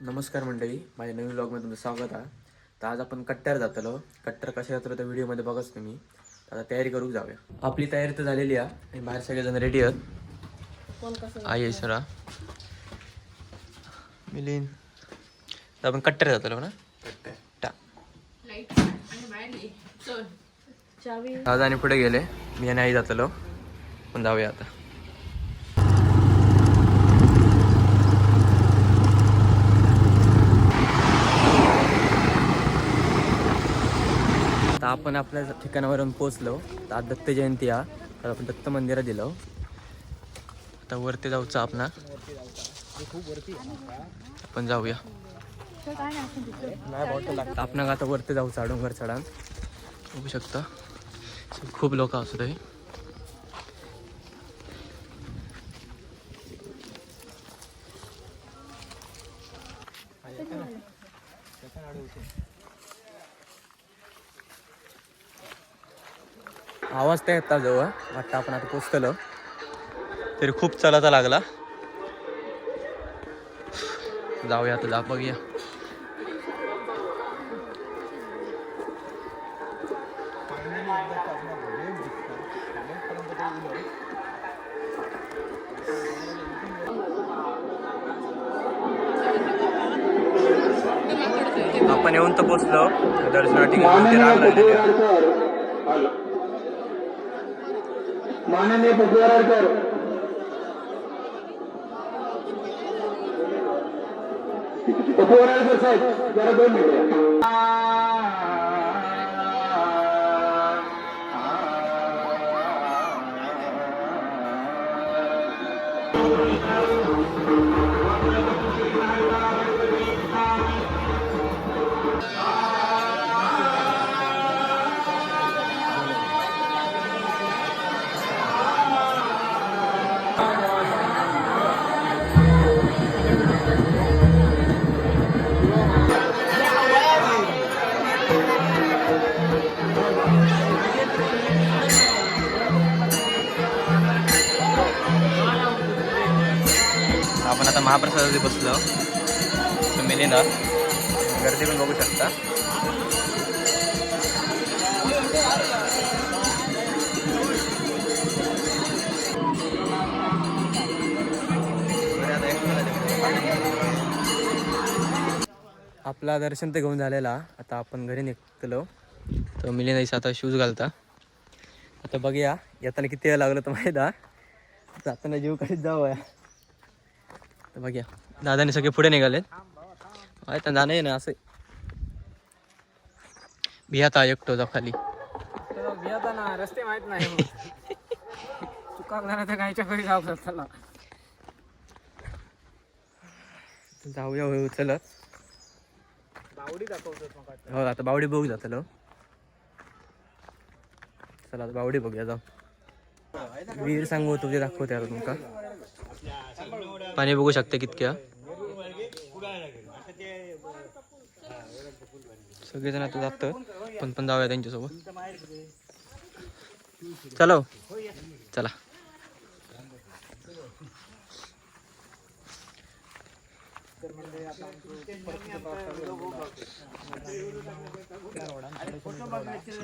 नमस्कार मंडळी माझ्या नवीन ब्लॉगमध्ये तुमचं स्वागत आहे. तर आज आपण कट्ट्यावर जातलो. कट्टर कशा जातलो तर व्हिडिओमध्ये बघाच तुम्ही. आता तयारी करू जाऊया. आपली तयारी तर झालेली आहे. आणि बाहेर सगळेजण रेडी आहेत. आई आहे सरा. मिलिन तर आपण कट्ट्यावर जातलो ना? टा. आज आणि पुढे गेले. मी आणि आई जातलो. पण जाऊया आता. आता आपण आपल्या ठिकाणावरून पोचलो तर आज दत्त जयंती हा तर आपण दत्त मंदिरात दिलो आता वरती जाऊचं आपण आपण जाऊया. आपण आता वरती जाऊ डोंगर चढान बघू शकता. खूप लोक असत आहे आवाज त्या येतात जवळ. वाटतं आपण आता पोचतलो. तरी खूप चलाचा लागला. जाऊया आता जा बघूया. आपण येऊन तर पोचलो. दर्शनासाठी మాననీయ పెద్దగారు గారు ఉపవరాలు సార్ సార్ జర దోన్ మీడియా महाप्रसादाचे बसलो. तुम्ही ना गर्दी पण बघू शकता. आपला दर्शन तर घेऊन झालेला. आता आपण घरी निघतलो. तर मिलिंद आता शूज घालता. आता बघूया. येताना किती वेळ लागलं तर माहीत जाताना जीव कधीच जाऊया. तर बघूया. दादाने सगळे पुढे निघालेत. आहे तर जाणं आहे ना असं. भियाता एकटो जा खाली. ना रस्ते माहीत नाही. चुका तर गायच्या घरी जाऊ शकताना जाऊया होऊ चलत बावडी दाखवतो हो आता बावडी बघू जातलो चला आता बावडी बघूया जाऊ. वीर सांगू तुझे दाखवते आता तुमका पाणी बघू शकते कितक्या? सगळेजण आता जात पण पण जाऊया त्यांच्यासोबत. चलो. चला.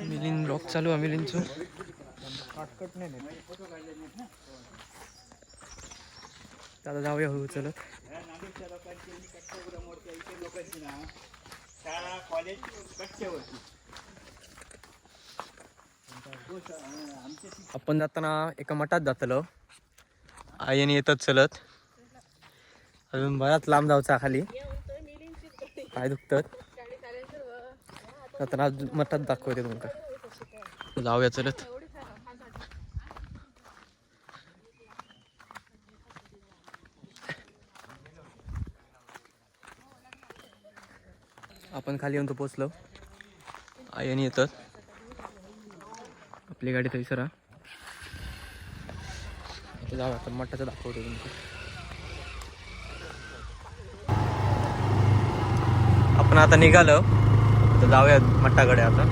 मिलिंद ब्लॉक चालू आहे मिलिंदचं. आता जाऊया हो चलत आपण जाताना एका मठात जातलो. आईने येतात चलत. अजून बराच लांब जाऊचा खाली. पाय दुखतात. जाताना मठात दाखवते तुमका जाऊया चलत. आपण खाली येऊन तो पोचलो आयन येतात. आपली गाडी तरी सरा. आता जाऊया आता मठाचं दाखवतो तुमचं आपण आता निघालो. तर जाऊया मठाकडे आता.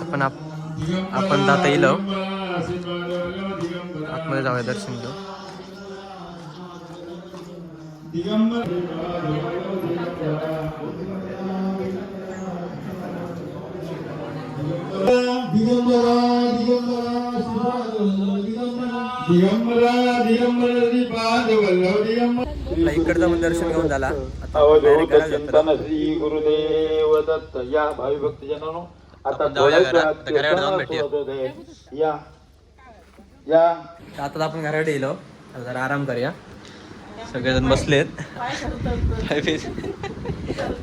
आपण आप आपण आता येलो आतमध्ये जाऊया दर्शन घेऊ इकडचा पण दर्शन घेऊन झाला. श्री गुरुदेव दत्त या भावी घरात. वेळात आता आपण घराकडे येलो. जरा आराम करूया. सगळेजण बसलेत. पाय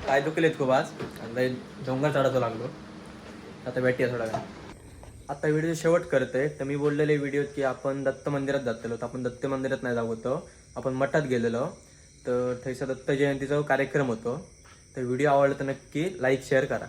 पाय दुखलेत खूप आज. आता डोंगर चढायचो लागलो. आता भेटूया थोडा वेळ आता व्हिडिओ शेवट करतोय. तर मी बोललेले व्हिडिओत की आपण दत्त मंदिरात जातलो. तर आपण दत्त मंदिरात नाही जाऊ होतो. आपण मठात गेलेलो. तर थंयचा दत्त जयंतीचा कार्यक्रम होतो. तर व्हिडिओ आवडला तर नक्की लाईक शेअर करा.